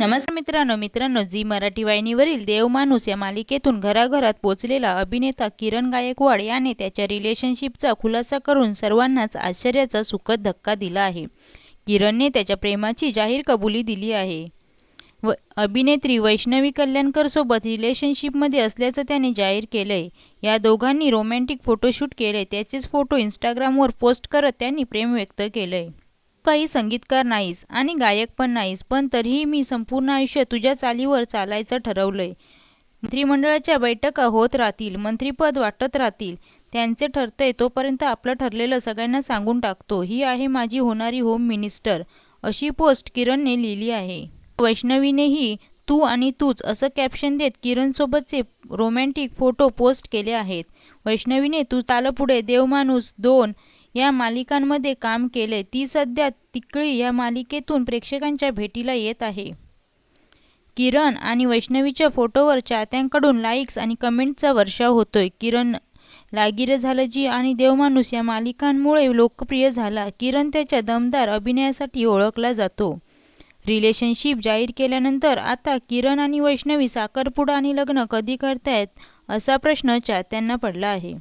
नमस्कार मित्रांनो मित्रांनो झी मराठी वाहिनीवरील देवमाणूस या मालिकेतून घराघरात पोचलेला अभिनेता किरण गायकवाड याने त्याच्या रिलेशनशिपचा खुलासा करून सर्वांनाच आश्चर्याचा सुखद धक्का दिला आहे. किरणने त्याच्या प्रेमाची जाहीर कबुली दिली आहे. व अभिनेत्री वैष्णवी कल्याणकरसोबत रिलेशनशिपमध्ये असल्याचं त्याने जाहीर केलंय. या दोघांनी रोमॅन्टिक फोटोशूट केले त्याचेच फोटो इंस्टाग्रामवर पोस्ट करत त्यांनी प्रेम व्यक्त केलंय. काही संगीतकार नाहीस आणि गायक पण नाहीस पण तरीही मी संपूर्ण आयुष्य तुझ्या चालीवर चालायचं ठरवलंय. मंत्रिमंडळाच्या बैठका होत राहतील मंत्रीपद वाटत राहतील. त्यांचे ठरतंय तोपर्यंत आपलं ठरलेलं सगळ्यांना सांगून टाकतो. ही आहे माझी होणारी होम मिनिस्टर अशी पोस्ट किरणने लिहिली आहे. वैष्णवीनेही तू आणि तूच असं कॅप्शन देत किरणसोबतचे रोमॅन्टिक फोटो पोस्ट केले आहेत. वैष्णवीने तू चाल पुढे देवमाणूस दोन या मालिकांमध्ये काम केले ती सध्या तिकळी या मालिकेतून प्रेक्षकांच्या भेटीला येत आहे. किरण आणि वैष्णवीच्या फोटोवर चाहत्यांकडून लाईक्स आणि कमेंटचा वर्षाव होतोय. किरण लागिर झालं जी आणि देवमाणूस या मालिकांमुळे लोकप्रिय झाला. किरण त्याच्या दमदार अभिनयासाठी ओळखला जातो. रिलेशनशिप जाहीर केल्यानंतर आता किरण आणि वैष्णवी साखरपुडा आणि लग्न कधी करतायत असा प्रश्न चाहत्यांना पडला आहे.